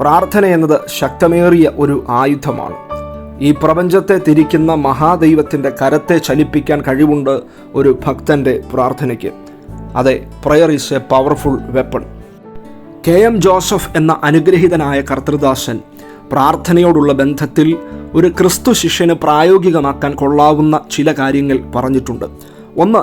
പ്രാർത്ഥന എന്നത് ശക്തമേറിയ ഒരു ആയുധമാണ്. ഈ പ്രപഞ്ചത്തെ തിരിക്കുന്ന മഹാദൈവത്തിന്റെ കരത്തെ ചലിപ്പിക്കാൻ കഴിവുണ്ട് ഒരു ഭക്തന്റെ പ്രാർത്ഥനയ്ക്ക്. അതെ prayer is a powerful weapon K M Joseph എന്ന അനുഗ്രഹീതനായ കർത്തൃദാസൻ പ്രാർത്ഥനയോടുള്ള ബന്ധത്തിൽ ഒരു ക്രിസ്തു ശിഷ്യന് പ്രായോഗികമാക്കാൻ കൊള്ളാവുന്ന ചില കാര്യങ്ങൾ പറഞ്ഞിട്ടുണ്ട്. ഒന്ന്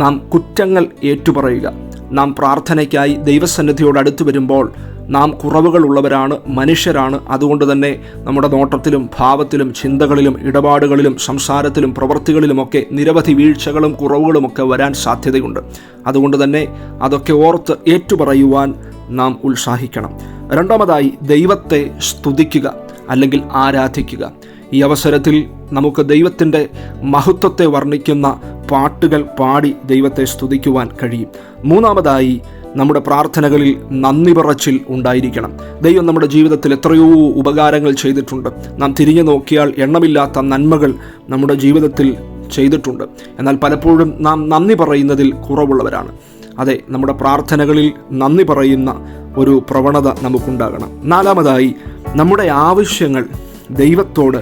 നാം കുറ്റങ്ങൾ ഏറ്റുപറയുക. നാം പ്രാർത്ഥനയ്ക്കായി ദൈവസന്നിധിയോട് അടുത്തു വരുമ്പോൾ നാം കുറവുകളുള്ളവരാണ് മനുഷ്യരാണ്. അതുകൊണ്ട് തന്നെ നമ്മുടെ നോട്ടത്തിലും ഭാവത്തിലും ചിന്തകളിലും ഇടപാടുകളിലും സംസാരത്തിലും പ്രവൃത്തികളിലുമൊക്കെ നിരവധി വീഴ്ചകളും കുറവുകളുമൊക്കെ വരാൻ സാധ്യതയുണ്ട്. അതുകൊണ്ട് തന്നെ അതൊക്കെ ഓർത്ത് ഏറ്റുപറയുവാൻ നാം ഉത്സാഹിക്കണം. രണ്ടാമതായി ദൈവത്തെ സ്തുതിക്കുക അല്ലെങ്കിൽ ആരാധിക്കുക. ഈ അവസരത്തിൽ നമുക്ക് ദൈവത്തിന്റെ മഹത്വത്തെ വർണിക്കുന്ന പാട്ടുകൾ പാടി ദൈവത്തെ സ്തുതിക്കുവാൻ കഴിയും. മൂന്നാമതായി നമ്മുടെ പ്രാർത്ഥനകളിൽ നന്ദി പറച്ചിൽ ഉണ്ടായിരിക്കണം. ദൈവം നമ്മുടെ ജീവിതത്തിൽ എത്രയോ ഉപകാരങ്ങൾ ചെയ്തിട്ടുണ്ട്. നാം തിരിഞ്ഞു നോക്കിയാൽ എണ്ണമില്ലാത്ത നന്മകൾ നമ്മുടെ ജീവിതത്തിൽ ചെയ്തിട്ടുണ്ട്. എന്നാൽ പലപ്പോഴും നാം നന്ദി പറയുന്നതിൽ കുറവുള്ളവരാണ്. അതെ നമ്മുടെ പ്രാർത്ഥനകളിൽ നന്ദി പറയുന്ന ഒരു പ്രവണത നമുക്കുണ്ടാകണം. നാലാമതായി നമ്മുടെ ആവശ്യങ്ങൾ ദൈവത്തോട്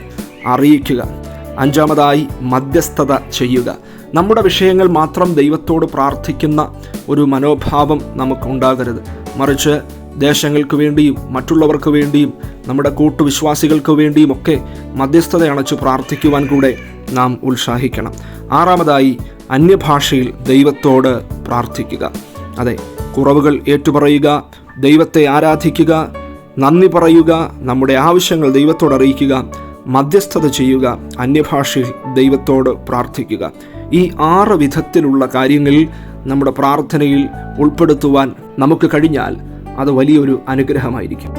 അറിയിക്കുക. അഞ്ചാമതായി മധ്യസ്ഥത ചെയ്യുക. നമ്മുടെ വിഷയങ്ങൾ മാത്രം ദൈവത്തോട് പ്രാർത്ഥിക്കുന്ന ഒരു മനോഭാവം നമുക്കുണ്ടാകരുത്. മറിച്ച് ദേശങ്ങൾക്ക് വേണ്ടിയും മറ്റുള്ളവർക്ക് വേണ്ടിയും നമ്മുടെ കൂട്ടുവിശ്വാസികൾക്ക് വേണ്ടിയും ഒക്കെ മധ്യസ്ഥത അണച്ച് പ്രാർത്ഥിക്കുവാൻ കൂടെ നാം ഉത്സാഹിക്കണം. ആറാമതായി അന്യഭാഷയിൽ ദൈവത്തോട് പ്രാർത്ഥിക്കുക. അതെ കുറവുകൾ ഏറ്റുപറയുക ദൈവത്തെ ആരാധിക്കുക നന്ദി പറയുക നമ്മുടെ ആവശ്യങ്ങൾ ദൈവത്തോട് അറിയിക്കുക മധ്യസ്ഥത ചെയ്യുക അന്യഭാഷയിൽ ദൈവത്തോട് പ്രാർത്ഥിക്കുക. ഈ ആറ് വിധത്തിലുള്ള കാര്യങ്ങളിൽ നമ്മുടെ പ്രാർത്ഥനയിൽ ഉൾപ്പെടുത്തുവാൻ നമുക്ക് കഴിഞ്ഞാൽ അത് വലിയൊരു അനുഗ്രഹമായിരിക്കും.